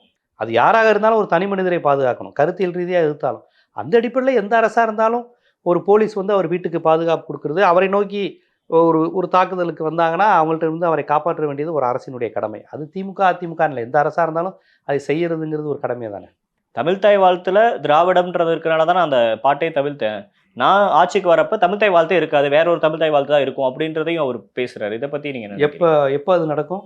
அது யாராக இருந்தாலும் ஒரு தனி மனிதரை பாதுகாக்கணும். கருத்தியல் ரீதியாக எதிர்த்தாலும். அந்த அடிப்படையில் எந்த அரசாக இருந்தாலும் ஒரு போலீஸ் வந்து அவர் வீட்டுக்கு பாதுகாப்பு கொடுக்குறது அவரை நோக்கி ஒரு ஒரு தாக்குதலுக்கு வந்தாங்கன்னா அவங்கள்ட்ட இருந்து அவரை காப்பாற்ற வேண்டியது ஒரு அரசினுடைய கடமை. அது திமுக அதிமுக இல்லை. எந்த அரசாக இருந்தாலும் அதை செய்யறதுங்கிறது ஒரு கடமை தானே. தமிழ்தாய் வாழ்த்துல திராவிடம்ன்றது இருக்கனால தான் அந்த பாட்டே தவிர்த்தேன் நான் ஆட்சிக்கு வரப்ப தமிழ்தாய் வாழ்த்தே இருக்காது. வேற ஒரு தமிழ்தாய் வாழ்த்து தான் இருக்கும் அப்படின்றதையும் அவர் பேசுறாரு. இதை பத்தி நீங்க என்ன எப்போ எப்போ அது நடக்கும்?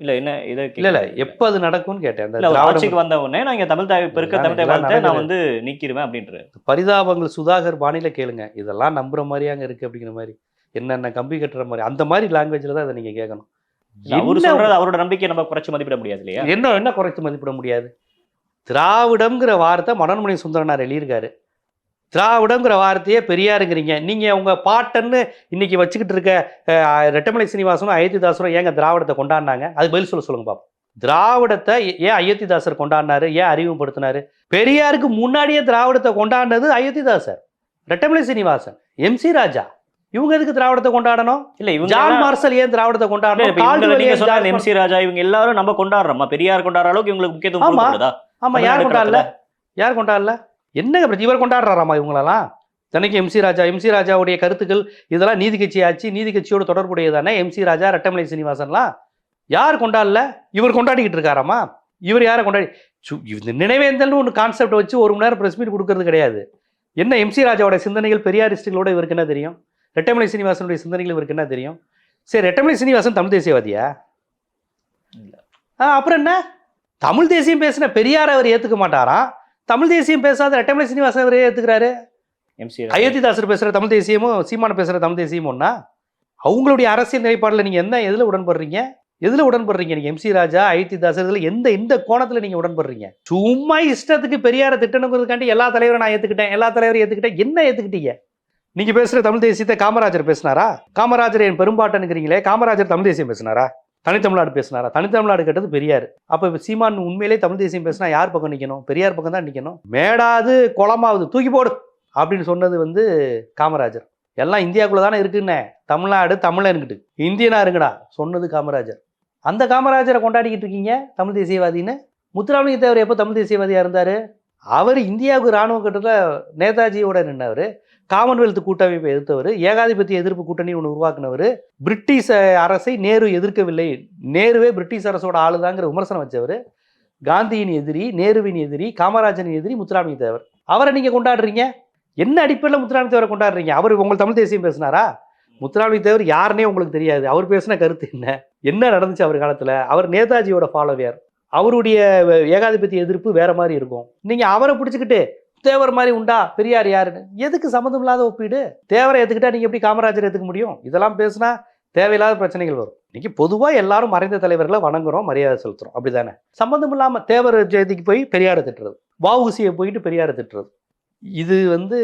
இல்ல என்ன இதை இல்லை இல்லை எப்போ அது நடக்கும்னு கேட்டேன். அந்த ஆட்சிக்கு வந்த உடனே நான் இங்க இருக்க இதெல்லாம் தமிழ்தாய் இதெல்லாம் வாழ்த்தை நான். வந்து நீக்கிடுவேன் அப்படின்றாரு. பரிதாபங்கள் சுதாகர் பாணியில கேளுங்க. இதெல்லாம் நம்புற மாதிரியாங்க இருக்கு அப்படிங்கிற மாதிரி. என்னென்ன கம்பி கட்டுற மாதிரி. அந்த மாதிரி லாங்குவேஜில் தான் அதை நீங்கள் கேட்கணும். அவர் சொல்றது அவரோட நம்பிக்கையை நம்ம குறைச்சு மதிப்பிட முடியாது இல்லையா? என்ன என்ன குறைத்து மதிப்பிட முடியாது? திராவிடம்ங்கிற வார்த்தை மனோன்மணி சுந்தரனார் எழுதியிருக்காரு. திராவிடம்ங்கிற வார்த்தையே பெரியாருங்கிறீங்க. நீங்கள் உங்கள் பாட்டன்னு இன்னைக்கு வச்சுக்கிட்டு இருக்க ரெட்டமலை சீனிவாசனும் அயோத்திதாசரும் ஏங்க திராவிடத்தை கொண்டாடினாங்க? அது பதில் சொல்ல சொல்லுங்க பாப்போம். திராவிடத்தை ஏன் அயோத்திதாசர் கொண்டாடினாரு? ஏன் அறிமுகப்படுத்தினாரு? பெரியாருக்கு முன்னாடியே திராவிடத்தை கொண்டாடினது அயோத்திதாசர் ரெட்டமலை சீனிவாசன் எம்சி ராஜா. இவங்க எதுக்கு திராவிடத்தை கொண்டாடணும்? இல்ல இவங்க ஜான் மார்சல் ஏன் திராவிடத்தை கொண்டாடணும்? ஜான் எம்சி ராஜா இவங்க எல்லாரும் நம்ம கொண்டாடுறோமா. பெரியார் கொண்டாடுற அளவுக்கு இவங்களுக்கு முக்கியத்துவம் ஆமா. ஆமா யார் கொண்டாடல? யார் கொண்டாடல? என்னங்க பிரச்சனை? இவர் கொண்டாடுறாராமா இவங்களெல்லாம்? தனக்கு எம்சி ராஜா எம்சி ராஜாவுடைய கருத்துக்கள் இதெல்லாம் நீதி கட்சி ஆச்சு நீதி கட்சியோட தொடர்புடையதானே எம்சி ராஜா ரெட்டமலை சீனிவாசன்லாம்? யார் கொண்டாடல? இவர் கொண்டாடிக்கிட்டு இருக்காராமா? இவர் யாரை கொண்டாடி? இந்த நினைவேந்தல்னு ஒன்று கான்செப்ட் வச்சு ஒரு மணி நேரம் ப்ரெஸ் மீட் கொடுக்கறது கிடையாது. என்ன எம்சி ராஜாவோட சிந்தனைகள் பெரியாரிஸ்டுகளோட இவருக்கு என்ன தெரியும்? ரெட்டமலை சீனிவாசனுடைய சிந்தனைகள் இவருக்கு என்ன தெரியும்? சரி ரெட்டமலை சீனிவாசன் தமிழ் தேசியவாதியா. ஆ அப்புறம் என்ன? தமிழ் தேசியம் பேசின பெரியார் அவர் ஏத்துக்க மாட்டாராம் தமிழ் தேசியம் பேசாத ரெட்டமலை சீனிவாசன் அவரே ஏத்துக்கிறாரு எம்சி அயோத்திதாசர் பேசுற தமிழ் தேசியமும் சீமான பேசுற தமிழ் தேசியமும் அவங்களுடைய அரசியல் நிலைப்பாடுல நீங்க என்ன எதுல உடன்படுறீங்க? எதுல உடன்படுறீங்க நீங்க எம்சி ராஜா அயோத்திதாசர் இதுல எந்த எந்த கோணத்துல நீங்க உடன்படுறீங்க? சும்மா இஷ்டத்துக்கு பெரியார திட்டணுங்கிறதுக்காண்டி எல்லா தலைவரும் நான் ஏத்துக்கிட்டேன் எல்லா தலைவரும் ஏத்துக்கிட்டேன். என்ன ஏத்துக்கிட்டீங்க? நீங்க பேசுற தமிழ் தேசியத்தை காமராஜர் பேசினாரா? காமராஜர் என் பெரும்பாட்டனுங்கிறீங்களே காமராஜர் தமிழ் தேசியம் பேசினாரா? தனித்தமிழ்நாடு பேசினாரா? தனித்தமிழ்நாடு கேட்டது பெரியார். அப்போ இப்போ சீமான் உண்மையிலே தமிழ் தேசியம் பேசினா யார் பக்கம் நிற்கணும் பெரியார் பக்கம் தான் நிற்கணும் மேடாது குளமாவது தூக்கி போடு அப்படின்னு சொன்னது வந்து காமராஜர். எல்லாம் இந்தியாக்குள்ள தானே இருக்குன்னே. தமிழ்நாடு தமிழன்கிட்டு இந்தியனா இருங்கடா சொன்னது காமராஜர். அந்த காமராஜரை கொண்டாடிக்கிட்டு இருக்கீங்க தமிழ் தேசியவாதின்னு? முத்துராமலிங்க தேவர் எப்போ தமிழ் தேசியவாதியாக இருந்தார்? அவர் இந்தியாவுக்கு இராணுவ கட்டத்தில் நேதாஜியோட நின்றவர் காமன்வெல்த் கூட்டமைப்பை எதிர்த்தவர் ஏகாதிபத்திய எதிர்ப்பு கூட்டணி ஒன்று உருவாக்குனவர் பிரிட்டிஷ் அரசை நேரு எதிர்க்கவில்லை. நேருவே பிரிட்டிஷ் அரசோட ஆளுதாங்கிற விமர்சனம் வச்சவர். காந்தியின் எதிரி நேருவின் எதிரி காமராஜன் எதிரி முத்துராமலிங்க தேவர். அவரை நீங்கள் கொண்டாடுறீங்க? என்ன அடிப்படையில் முத்துராமலிங்க தேவரை கொண்டாடுறீங்க? அவர் உங்கள் தமிழ் தேசியம் பேசினாரா? முத்துராமலிங்க தேவர் யாருன்னே உங்களுக்கு தெரியாது. அவர் பேசின கருத்து என்ன? என்ன நடந்துச்சு அவர் காலத்தில்? அவர் நேதாஜியோட ஃபாலோவியர் அவருடைய ஏகாதிபத்திய எதிர்ப்பு வேற மாதிரி இருக்கும். நீங்கள் அவரை பிடிச்சிக்கிட்டு தேவர் மாதிரி உண்டா? பெரியார் யாருன்னு? எதுக்கு சம்மந்தம் இல்லாத ஒப்பீடு? தேவரை ஏத்துக்கிட்டா நீங்க எப்படி காமராஜர் ஏத்துக்க முடியும்? இதெல்லாம் பேசினா தேவையில்லாத பிரச்சனைகள் வரும். இன்னைக்கு பொதுவா எல்லாரும் மறைந்த தலைவர்களை வணங்குறோம் மரியாதை செலுத்துறோம். அப்படிதானே? சம்மந்தம் இல்லாம தேவர் ஜெயந்திக்கு போய் பெரியாரை திட்டுறது. வஉசியை போயிட்டு பெரியாரை திட்டுறது. இது வந்து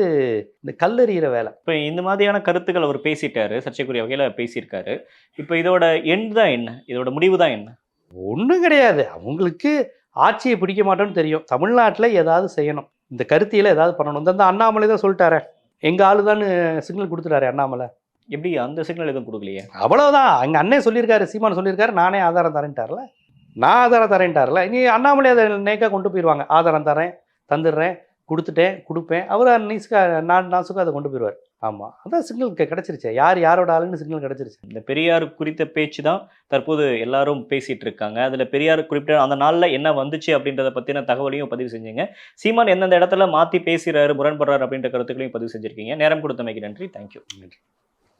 இந்த கல்லறிகிற வேலை. இப்ப இந்த மாதிரியான கருத்துக்கள் அவர் பேசிட்டாரு. சர்ச்சைக்குரிய வகையில பேசியிருக்காரு. இப்ப இதோட எண்ட் தான் என்ன? இதோட முடிவு தான் என்ன? ஒன்றும் கிடையாது. அவங்களுக்கு ஆட்சியை பிடிக்க மாட்டோம்னு தெரியும். தமிழ்நாட்டில் ஏதாவது செய்யணும். இந்த கருத்தியில் ஏதாவது பண்ணணும். இந்த அண்ணாமலை தான் சொல்லிட்டாரே. எங்கள் ஆளு தான் சிக்னல் கொடுத்துட்டாரு அண்ணாமலை. எப்படி அந்த சிக்னல் எதுவும் கொடுக்கலையே? அவ்வளவுதான். எங்கள் அண்ணன் சொல்லியிருக்காரு சீமான் சொல்லியிருக்காரு நானே ஆதாரம் தரேன்ட்டார்ல. நான் ஆதாரம் தரேன்ட்டார்ல. இனி அண்ணாமலை அதை நேக்காக கொண்டு போயிடுவாங்க ஆதாரம் தரேன் தந்துடுறேன் கொடுத்துட்டேன் கொடுப்பேன். அவர் நீஸ்கா நான் நாசுக்கு அதை கொண்டு போயிடுவார் ஆமாம் அதான் சிக்னல் கிடச்சிருச்சு. யார் யாரோட ஆளுன்னு சிக்னல் கிடச்சிருச்சு. இந்த பெரியார் குறித்த பேச்சு தான் தற்போது எல்லாரும் பேசிட்டு இருக்காங்க அதுல பெரியார் குறிப்பிட்ட அந்த நாள்ல என்ன வந்துச்சு அப்படின்றத பத்தின தகவலையும் பதிவு செஞ்சீங்க. சீமான் எந்தெந்த இடத்துல மாத்தி பேசுறாரு முரண்படுறாரு அப்படின்ற கருத்துக்களையும் பதிவு செஞ்சிருக்கீங்க. நேரம் கொடுத்தமைக்கு நன்றி. தேங்க்யூ